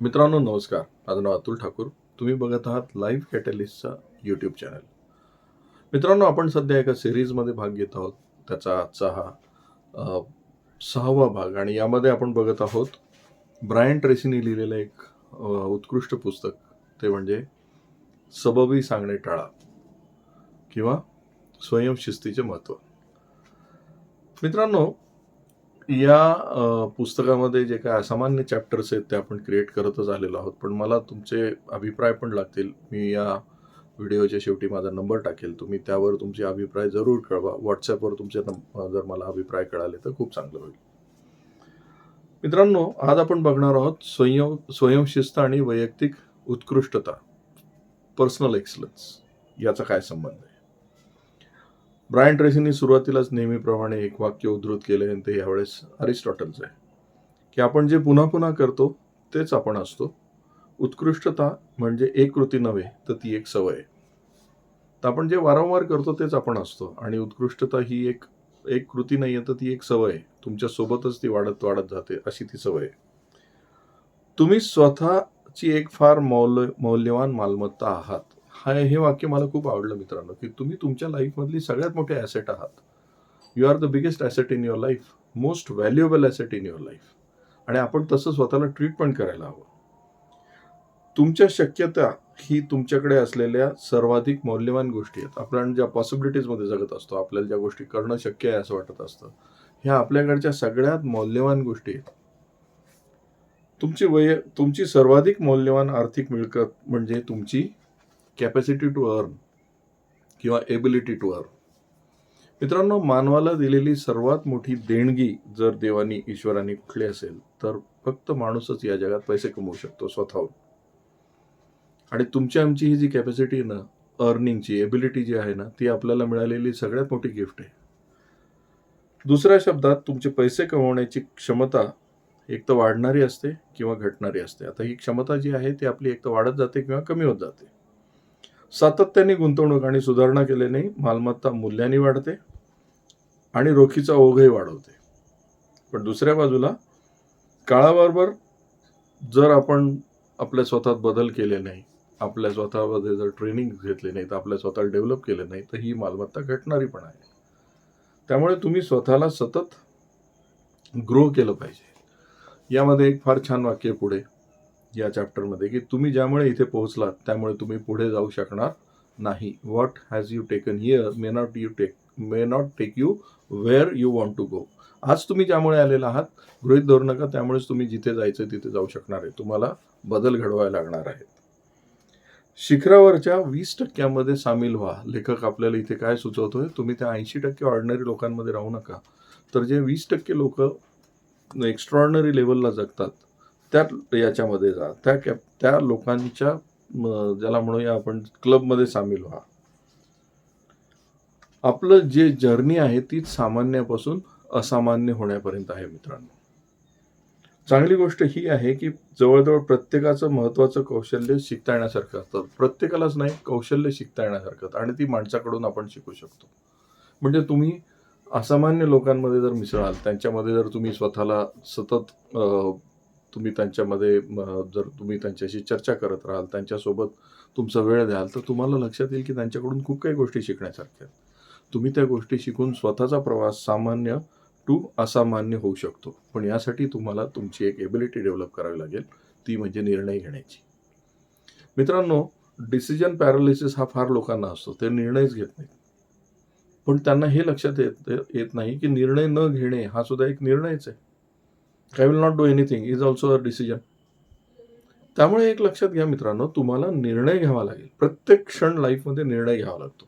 मित्रांनो नमस्कार. माझं नाव अतुल ठाकूर. तुम्ही बघत आहात लाईव्ह कॅटलिस्टचा यूट्यूब चॅनल मित्रांनो आपण सध्या एका सिरीजमध्ये भाग घेत आहोत. त्याचा आजचा हा सहावा भाग. आणि यामध्ये आपण बघत आहोत ब्रायन ट्रेसीने लिहिलेलं एक उत्कृष्ट पुस्तक. ते म्हणजे सबबी सांगणे टाळा किंवा स्वयंशिस्तीचे महत्त्व मित्रांनो या पुस्तकामध्ये जे काय असामान्य चॅप्टर्स आहेत ते आपण क्रिएट करतच आलेलो आहोत. पण मला तुमचे अभिप्राय पण लागतील. मी या व्हिडिओच्या शेवटी माझा नंबर टाकेल. तुम्ही त्यावर तुमचे अभिप्राय जरूर कळवा. व्हॉट्सॲपवर तुमचे जर मला अभिप्राय कळाले तर खूप चांगलं होईल. मित्रांनो आज आपण बघणार आहोत स्वयं स्वयंशिस्त आणि वैयक्तिक उत्कृष्टता. पर्सनल एक्सलन्स याचा काय संबंध आहे? ब्रायन ट्रेसींनी सुरुवातीलाच नेहमीप्रमाणे एक वाक्य उद्धृत केलं आणि ते यावेळेस अरिस्टॉटलचं आहे. की आपण जे पुन्हा पुन्हा करतो तेच आपण असतो. उत्कृष्टता म्हणजे एक कृती नव्हे तर ती एक सवय. आहे तर आपण जे वारंवार करतो तेच आपण असतो. आणि उत्कृष्टता ही एक एक कृती नाही आहे तर ती एक सवय. आहे तुमच्या सोबतच ती वाढत वाढत जाते अशी ती सवय. आहे तुम्ही स्वतःची एक फार मौल्य मौल्यवान मालमत्ता आहात. हा हे वाक्य मला खूप आवडलं मित्रांनो की तुम्ही तुमच्या लाईफमधली सगळ्यात मोठे ॲसेट आहात. You are the biggest asset in your life most valuable asset in your life आणि आपण तसं स्वतःला ट्रीटमेंट करायला हवं. तुमच्या शक्यता ही तुमच्याकडे असलेल्या सर्वाधिक मौल्यवान गोष्टी आहेत. आपण ज्या पॉसिबिलिटीजमध्ये जगत असतो आपल्याला ज्या गोष्टी करणं शक्य आहे असं वाटत असतं ह्या आपल्याकडच्या सगळ्यात मौल्यवान गोष्टी आहेत. तुमची वय तुमची सर्वाधिक मौल्यवान आर्थिक मिळकत म्हणजे तुमची कॅपॅसिटी टू अर्न किंवा एबिलिटी टू अर्न मित्रांनो मानवाला दिलेली सर्वात मोठी देणगी जर देवानी ईश्वराने कुठली असेल तर फक्त माणूसच या जगात पैसे कमवू शकतो स्वतःहून. आणि तुमची आमची ही जी कॅपॅसिटी ना अर्निंगची एबिलिटी जी आहे ना ती आपल्याला मिळालेली सगळ्यात मोठी गिफ्ट आहे. दुसऱ्या शब्दात तुमचे पैसे कमवण्याची क्षमता एक तर वाढणारी असते किंवा घटणारी असते. आता ही क्षमता जी आहे ती आपली एक तर वाढत जाते किंवा कमी होत जाते. सातत्याने गुंतवणूक आणि सुधारणा केल्याने मालमत्ता मूल्याने वाढते आणि रोखीचा ओघही वाढवते. पण दुसऱ्या बाजूला काळाबरोबर जर आपण आपल्या स्वतःत बदल केले नाही आपल्या स्वतःमध्ये जर ट्रेनिंग घेतले नाही तर आपल्या स्वतःला डेव्हलप केले नाही तर ही मालमत्ता घटणारी पण आहे. त्यामुळे तुम्ही स्वतःला सतत ग्रो केलं पाहिजे. यामध्ये एक फार छान वाक्य पुढे. या चॅप्टरमध्ये की तुम्ही ज्यामुळे इथे पोहोचलात त्यामुळे तुम्ही पुढे जाऊ शकणार नाही. What has you taken here may not you take may not take you where you want to go आज तुम्ही ज्यामुळे आलेला आहात गृहित धरू नका त्यामुळेच तुम्ही जिथे जायचं तिथे जाऊ शकणार आहे. तुम्हाला बदल घडवायला लागणार आहेत. शिखरावरच्या वीस टक्क्यामध्ये सामील व्हा. लेखक आपल्याला इथे काय सुचवतोय? तुम्ही त्या ऐंशी टक्के ऑर्डिनरी लोकांमध्ये राहू नका. तर जे वीस टक्के लोक एक्स्ट्रॉर्डनरी लेवलला जगतात त्या याच्यामध्ये जा. त्या कॅप त्या लोकांच्या ज्याला म्हणूया आपण क्लबमध्ये सामील व्हा. आपलं जे जर्नी आहे तीच सामान्यापासून असामान्य होण्यापर्यंत आहे मित्रांनो. चांगली गोष्ट ही आहे की जवळजवळ प्रत्येकाचं महत्त्वाचं कौशल्य शिकता येण्यासारखं असतं. प्रत्येकालाच नाही कौशल्य शिकता येण्यासारखं आणि ती माणसाकडून आपण शिकू शकतो. म्हणजे तुम्ही असामान्य लोकांमध्ये जर मिसळाल त्यांच्यामध्ये जर तुम्ही स्वतःला सतत तुम्ही त्यांच्यामध्ये जर तुम्ही त्यांच्याशी चर्चा करत राहाल त्यांच्यासोबत तुमचा वेळ द्याल तर तुम्हाला लक्षात येईल की त्यांच्याकडून खूप काही गोष्टी शिकण्यासारख्या आहेत. तुम्ही त्या गोष्टी शिकून स्वतःचा प्रवास सामान्य टू असामान्य होऊ शकतो. पण यासाठी तुम्हाला तुमची एक एबिलिटी डेव्हलप करावी लागेल ती म्हणजे निर्णय घेण्याची. मित्रांनो डिसिजन पॅरालिसिस हा फार लोकांना असतो. ते निर्णयच घेत नाहीत. पण त्यांना हे लक्षात येत येत नाही की निर्णय न घेणे हा सुद्धा एक निर्णयच आहे. I will not do anything is also a decision त्यामुळे एक लक्षात घ्या मित्रांनो तुम्हाला निर्णय घ्यावा लागेल. प्रत्येक क्षण लाईफमध्ये निर्णय घ्यावा लागतो.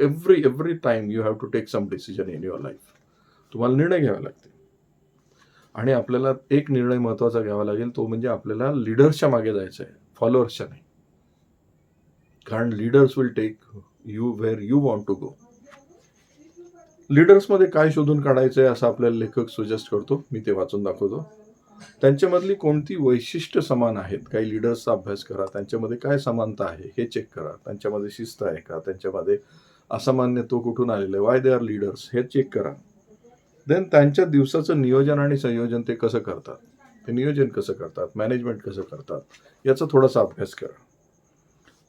Every every time you have to take some decision in your life तुम्हाला निर्णय घ्यावे लागतील. आणि आपल्याला एक निर्णय महत्त्वाचा घ्यावा लागेल तो म्हणजे आपल्याला लिडर्सच्या मागे जायचं आहे फॉलोअर्सच्या नाही. कारण leaders will take you where you want to go लीडर्समध्ये काय शोधून काढायचं आहे असं आपल्याला लेखक सजेस्ट करतो. मी ते वाचून दाखवतो. त्यांच्यामधली कोणती वैशिष्ट्य समान आहेत? काही लीडर्सचा अभ्यास करा. त्यांच्यामध्ये काय समानता आहे? हे चेक करा. त्यांच्यामध्ये शिस्त आहे का? त्यांच्यामध्ये असामान्य तो कुठून आलेलं आहे? वाय दे आर लीडर्स हे चेक करा. देन त्यांच्या दिवसाचं नियोजन आणि संयोजन ते कसं करतात? ते नियोजन कसं करतात? मॅनेजमेंट कसं करतात? याचा थोडासा अभ्यास करा.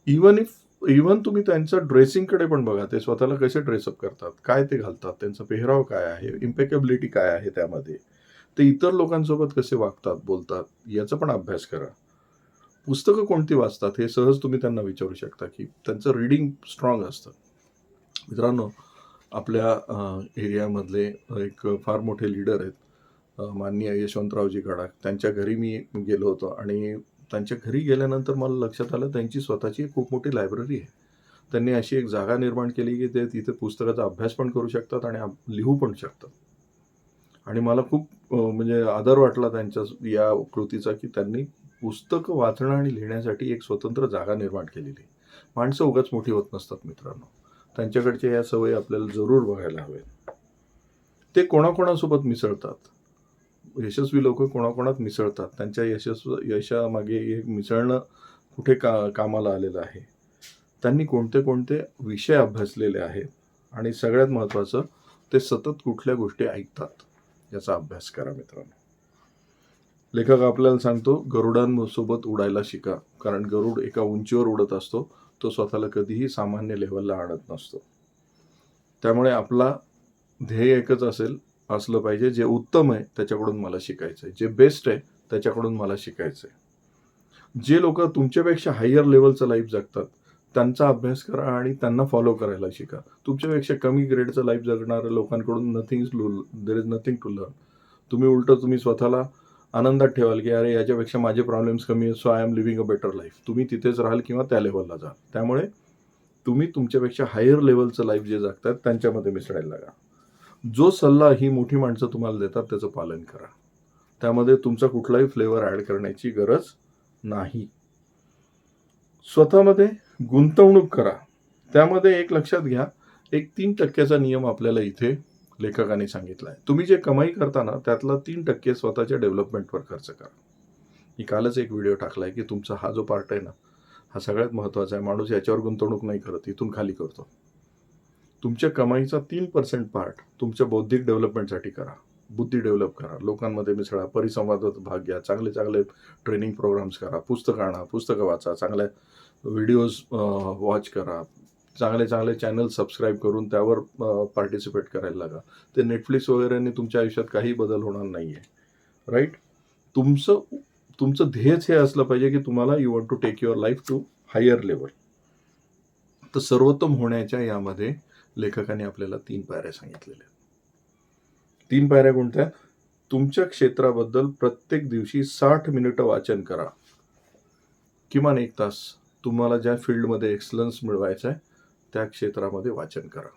इवन इफ इव्हन तुम्ही त्यांच्या ड्रेसिंगकडे पण बघा ते स्वतःला कसे ड्रेसअप करतात काय ते घालतात त्यांचा पेहराव काय आहे इम्पेकेबिलिटी काय आहे त्यामध्ये? ते इतर लोकांसोबत कसे वागतात बोलतात याचा पण अभ्यास करा. पुस्तकं कोणती वाचतात हे सहज तुम्ही त्यांना विचारू शकता की त्यांचं रीडिंग स्ट्रॉंग असतं. मित्रांनो आपल्या एरियामधले एक फार मोठे लीडर आहेत माननीय यशवंतरावजी गडाख त्यांच्या घरी मी गेलो होतो आणि त्यांच्या घरी गेल्यानंतर मला लक्षात आलं त्यांची स्वतःची खूप मोठी लायब्ररी आहे. त्यांनी अशी एक जागा निर्माण केली की ते तिथे पुस्तकाचा अभ्यास पण करू शकतात आणि लिहू पण शकतात. आणि मला खूप म्हणजे आदर वाटला त्यांच्या या कृतीचा की त्यांनी पुस्तकं वाचणं आणि लिहिण्यासाठी एक स्वतंत्र जागा निर्माण केलेली. माणसं उगाच मोठी होत नसतात मित्रांनो. त्यांच्याकडच्या या सवयी आपल्याला जरूर बघायला हवेत ते कोणाकोणासोबत मिसळतात? यशस्वी लोक कोणाकोणात मिसळतात? त्यांच्या यशस्व यशामागे एक मिसळणं कुठे का कामाला आलेलं आहे? त्यांनी कोणते कोणते विषय अभ्यासलेले आहेत? आणि सगळ्यात महत्त्वाचं ते सतत कुठल्या गोष्टी ऐकतात? याचा अभ्यास करा मित्रांनो. लेखक आपल्याला सांगतो गरुडांसोबत उडायला शिका. कारण गरुड एका उंचीवर उडत असतो तो स्वतःला कधीही सामान्य लेवलला आणत नसतो. त्यामुळे आपला ध्येय एकच असेल असलं पाहिजे जे उत्तम आहे त्याच्याकडून मला शिकायचं आहे जे बेस्ट आहे त्याच्याकडून मला शिकायचं आहे जे लोक तुमच्यापेक्षा हायर लेवलचं लाईफ जगतात त्यांचा अभ्यास करा आणि त्यांना फॉलो करायला शिका. तुमच्यापेक्षा कमी ग्रेडचं लाईफ जगणाऱ्या लोकांकडून nothing there is nothing to learn तुम्ही उलटं तुम्ही स्वतःला आनंदात ठेवाल की अरे याच्यापेक्षा माझे प्रॉब्लेम्स कमी आहेत so I am living a better life तुम्ही तिथेच राहाल किंवा त्या लेवलला जाल त्यामुळे तुम्ही तुमच्यापेक्षा हायर लेवलचं लाईफ जे जगतात त्यांच्यामध्ये मिसळायला लागा. जो सल्ला ही मोठी माणसं तुम्हाला देतात त्याचं पालन करा. त्यामध्ये तुमचा कुठलाही फ्लेवर ॲड करण्याची गरज नाही. स्वतःमध्ये गुंतवणूक करा. त्यामध्ये एक लक्षात घ्या एक तीन टक्क्याचा नियम आपल्याला इथे लेखकाने सांगितला आहे तुम्ही जे कमाई करता ना त्यातला तीन टक्के स्वतःच्या डेव्हलपमेंटवर खर्च करा. मी कालच एक व्हिडिओ टाकला आहे की तुमचा हा जो पार्ट आहे ना हा सगळ्यात महत्त्वाचा आहे. माणूस याच्यावर गुंतवणूक नाही करत इथून खाली करतो. तुमच्या कमाईचा तीन पर्सेंट पार्ट तुमच्या बौद्धिक डेव्हलपमेंटसाठी करा. बुद्धी डेव्हलप करा. लोकांमध्ये मिसळा परिसंवादात भाग घ्या चांगले चांगले ट्रेनिंग प्रोग्राम्स करा पुस्तकं आणा पुस्तकं वाचा चांगल्या व्हिडिओज वॉच करा. चांगले चांगले चॅनल सबस्क्राईब करून त्यावर पार्टिसिपेट करायला लागा. ते नेटफ्लिक्स वगैरेने तुमच्या आयुष्यात काही बदल होणार नाही आहे राईट तुमचं तुमचं ध्येयच हे असलं पाहिजे की तुम्हाला you want to take your life to higher level तर सर्वोत्तम होण्याच्या यामध्ये लेखकाने आपल्याला तीन पायऱ्या सांगितलेल्या आहेत. तीन पायऱ्या कोणत्या? तुमच्या क्षेत्राबद्दल प्रत्येक दिवशी साठ मिनिटं वाचन करा. किमान एक तास. तुम्हाला ज्या फील्डमध्ये एक्सलन्स मिळवायचं आहे त्या क्षेत्रामध्ये वाचन करा.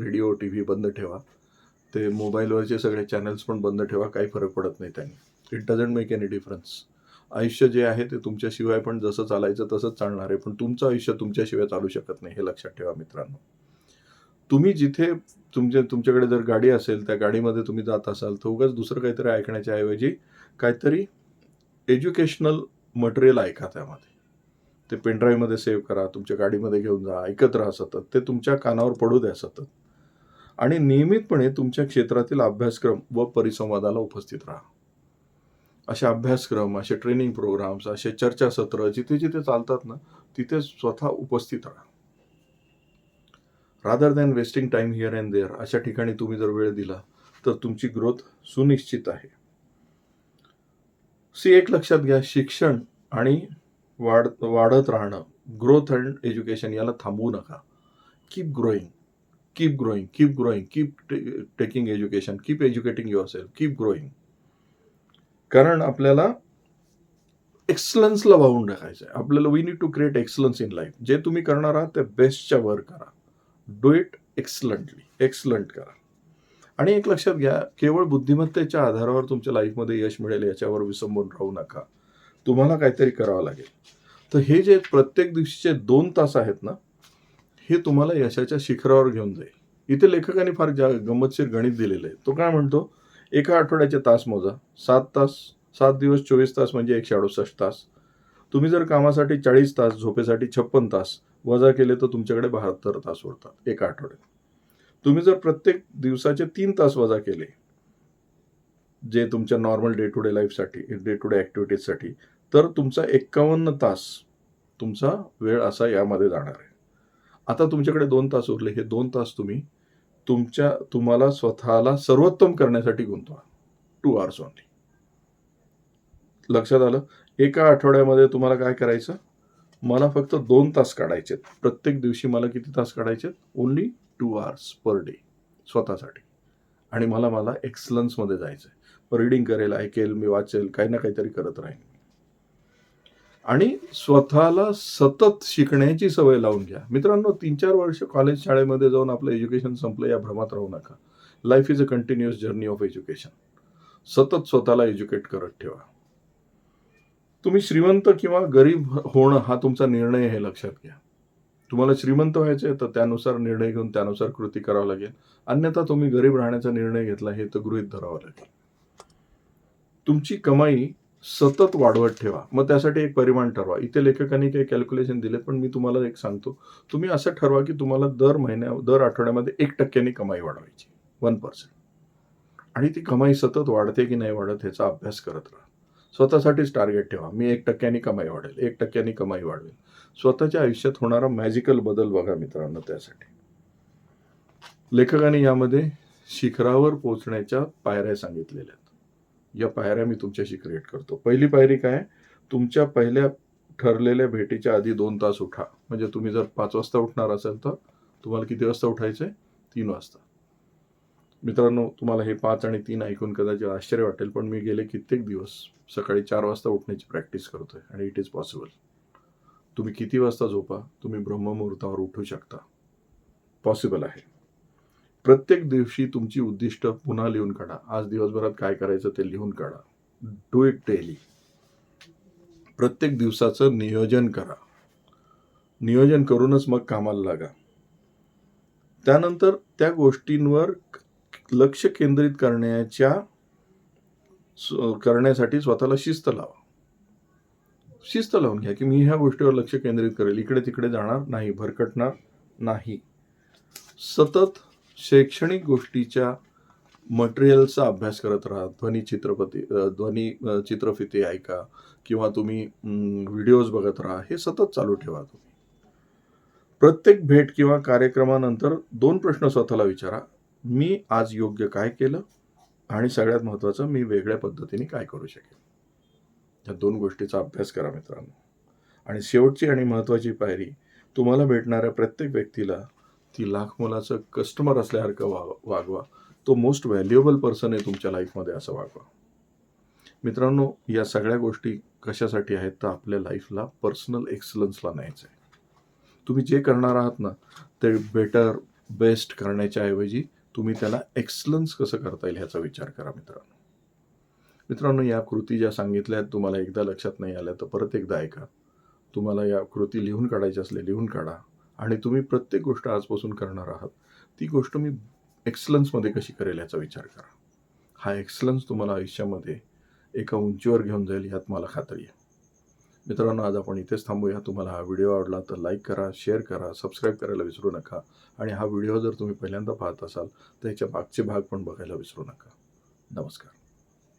रेडिओ टी व्ही बंद ठेवा. ते मोबाईलवरचे सगळे चॅनल्स पण बंद ठेवा काही फरक पडत नाही त्यांनी. It doesn't make any difference आयुष्य जे आहे ते तुमच्याशिवाय पण जसं चालायचं तसंच चालणार आहे पण तुमचं आयुष्य तुमच्याशिवाय चालू शकत नाही हे लक्षात ठेवा मित्रांनो. तुम्ही जिथे तुमच्या तुमच्याकडे जर गाडी असेल त्या गाडीमध्ये तुम्ही जात असाल तर उगाच दुसरं काहीतरी ऐकण्याच्या ऐवजी काहीतरी एज्युकेशनल मटेरियल ऐका त्यामध्ये. ते पेनड्राईव्हमध्ये सेव्ह करा तुमच्या गाडीमध्ये घेऊन जा ऐकत राहा सतत. ते तुमच्या कानावर पडू द्या सतत. आणि नियमितपणे तुमच्या क्षेत्रातील अभ्यासक्रम व परिसंवादाला उपस्थित राहा. असे अभ्यासक्रम असे ट्रेनिंग प्रोग्राम्स असे चर्चासत्र जिथे जिथे चालतात ना तिथे स्वतः उपस्थित राहा. Rather than wasting time here and there अशा ठिकाणी तुम्ही जर वेळ दिला तर तुमची ग्रोथ सुनिश्चित आहे. सी एक लक्षात घ्या शिक्षण आणि वाढ वाढत राहणं ग्रोथ अँड एज्युकेशन याला थांबवू नका. Keep growing keep growing keep growing keep taking education keep educating yourself keep growing कारण आपल्याला एक्सलन्सला वाहून टाकायचं आहे आपल्याला we need to create excellence in life जे तुम्ही करणार आहात ते बेस्टच्या वर करा. डू इट एक्सलंटली एक्सलंट करा. आणि एक लक्षात घ्या केवळ बुद्धिमत्तेच्या आधारावर तुमच्या लाईफमध्ये यश मिळेल याच्यावर विसंबून राहू नका. तुम्हाला काहीतरी करावं लागेल. तर हे जे प्रत्येक दिवशीचे दोन तास आहेत ना हे तुम्हाला यशाच्या शिखरावर घेऊन जाईल. इथे लेखकाने फार जा गंमतशीर गणित दिलेलं आहे तो काय म्हणतो? एका आठवड्याचे तास मोजा. सात तास सात दिवस चोवीस तास म्हणजे एकशे अडुसष्ट तास. तुम्ही जर कामासाठी चाळीस तास झोपेसाठी छप्पन तास वजा केले तर तुमच्याकडे बहात्तर तास उरतात एका आठवड्यात तुम्ही जर प्रत्येक दिवसाचे तीन तास वजा केले जे तुमच्या नॉर्मल डे टू डे लाईफसाठी डे टू डे ॲक्टिव्हिटीजसाठी तर तुमचा एक्कावन्न तास तुमचा वेळ असा यामध्ये जाणार आहे. आता तुमच्याकडे दोन तास उरले हे दोन तास तुम्ही तुमच्या तुम्हाला स्वतःला सर्वोत्तम करण्यासाठी गुंतवा. टू आवर्स ओनली लक्षात आलं? एका आठवड्यामध्ये तुम्हाला काय करायचं? मला फक्त दोन तास काढायचे प्रत्येक दिवशी मला किती तास काढायचे only two hours per day स्वतःसाठी. आणि मला मला एक्सलन्समध्ये जायचं आहे रीडिंग करेल ऐकेल मी वाचेल काही ना काहीतरी करत राहीन. आणि स्वतःला सतत शिकण्याची सवय लावून घ्या. मित्रांनो तीन चार वर्ष कॉलेज शाळेमध्ये जाऊन आपलं एज्युकेशन संपलं या भ्रमात राहू नका. Life is a continuous journey of education सतत स्वतःला एज्युकेट करत ठेवा. तुम्ही श्रीमंत किंवा गरीब होणं हा तुमचा निर्णय हे लक्षात घ्या. तुम्हाला श्रीमंत व्हायचे तर त्यानुसार निर्णय घेऊन त्यानुसार कृती करावं लागेल. अन्यथा तुम्ही गरीब राहण्याचा निर्णय घेतला हे तर गृहित धरावं लागेल. तुमची कमाई सतत वाढवत ठेवा. मग त्यासाठी एक परिमाण ठरवा. इथे लेखकांनी काही कॅल्क्युलेशन दिले पण मी तुम्हाला एक सांगतो. तुम्ही असं ठरवा की तुम्हाला दर महिन्या दर आठवड्यामध्ये एक टक्क्याने कमाई वाढवायची. वन पर्सेंट आणि ती कमाई सतत वाढते की नाही वाढत ह्याचा अभ्यास करत राहा. स्वतःसाठीच टार्गेट ठेवा. मी एक टक्क्यानी कमाई वाढेल एक टक्क्यानी कमाई वाढवेल. स्वतःच्या आयुष्यात होणारा मॅजिकल बदल बघा मित्रांनो त्यासाठी. लेखकाने यामध्ये शिखरावर पोहोचण्याच्या पायऱ्या सांगितलेल्या आहेत. या पायऱ्या मी तुमच्याशी क्रिएट करतो. पहिली पायरी काय? तुमच्या पहिल्या ठरलेल्या भेटीच्या आधी दोन तास उठा. म्हणजे तुम्ही जर पाच वाजता उठणार असेल तर तुम्हाला किती वाजता उठायचं आहे तीन वाजता. मित्रांनो तुम्हाला हे पाच आणि तीन ऐकून कदाचित आश्चर्य वाटेल पण मी गेले कित्येक दिवस सकाळी चार वाजता उठण्याची प्रॅक्टिस करतोय आणि इट इज पॉसिबल. तुम्ही किती वाजता झोपा? तुम्ही ब्रह्ममुहूर्तावर उठू शकता. पॉसिबल आहे. प्रत्येक दिवशी तुमची उद्दिष्ट पुन्हा लिहून काढा. आज दिवसभरात काय करायचं ते लिहून काढा. Do it daily. प्रत्येक दिवसाचं नियोजन करा. नियोजन करूनच मग कामाला लागा. त्यानंतर त्या गोष्टींवर लक्ष केंद्रित करण्याच्या करण्यासाठी स्वतःला शिस्त लावा. शिस्त लावून घ्या की मी ह्या गोष्टीवर लक्ष केंद्रित करेल. इकडे तिकडे जाणार नाही भरकटणार नाही. सतत शैक्षणिक गोष्टीच्या मटेरियलचा अभ्यास करत राहा. ध्वनी चित्रपती ध्वनी चित्रफिती ऐका किंवा तुम्ही व्हिडिओज बघत राहा. हे सतत चालू ठेवा तुम्ही. प्रत्येक भेट किंवा कार्यक्रमानंतर दोन प्रश्न स्वतःला विचारा. मी आज योग्य काय केलं आणि सगळ्यात महत्त्वाचं मी वेगळ्या पद्धतीने काय करू शकेन? या दोन गोष्टीचा अभ्यास करा मित्रांनो. आणि शेवटची आणि महत्त्वाची पायरी तुम्हाला भेटणाऱ्या प्रत्येक व्यक्तीला ती लाख मुलाचं कस्टमर असल्यासारखं वा वागवा. तो मोस्ट व्हॅल्युएबल पर्सन आहे तुमच्या लाईफमध्ये असं वागवा. मित्रांनो या सगळ्या गोष्टी कशासाठी आहेत तर आपल्या लाईफला पर्सनल एक्सलन्सला न्यायचं आहे तुम्ही जे करणार आहात ना ते बेटर बेस्ट करण्याच्या ऐवजी तुम्ही त्याला एक्सलन्स कसं करता येईल ह्याचा विचार करा मित्रांनो. मित्रांनो या कृती ज्या सांगितल्या आहेत तुम्हाला एकदा लक्षात नाही आल्या तर परत एकदा ऐका. तुम्हाला या कृती लिहून काढायच्या असले लिहून काढा. आणि तुम्ही प्रत्येक गोष्ट आजपासून करणार आहात ती गोष्ट मी एक्सलन्समध्ये कशी करेल याचा विचार करा. हा एक्सलन्स तुम्हाला आयुष्यामध्ये एका उंचीवर घेऊन जाईल यात मला खात्री आहे. मित्रांनो आज आपण इथेच थांबूया. तुम्हाला हा व्हिडिओ आवडला तर लाईक करा शेअर करा सबस्क्राईब करायला विसरू नका. आणि हा व्हिडिओ जर तुम्ही पहिल्यांदा पाहत असाल तर याच्या मागचे भाग पण बघायला विसरू नका. नमस्कार.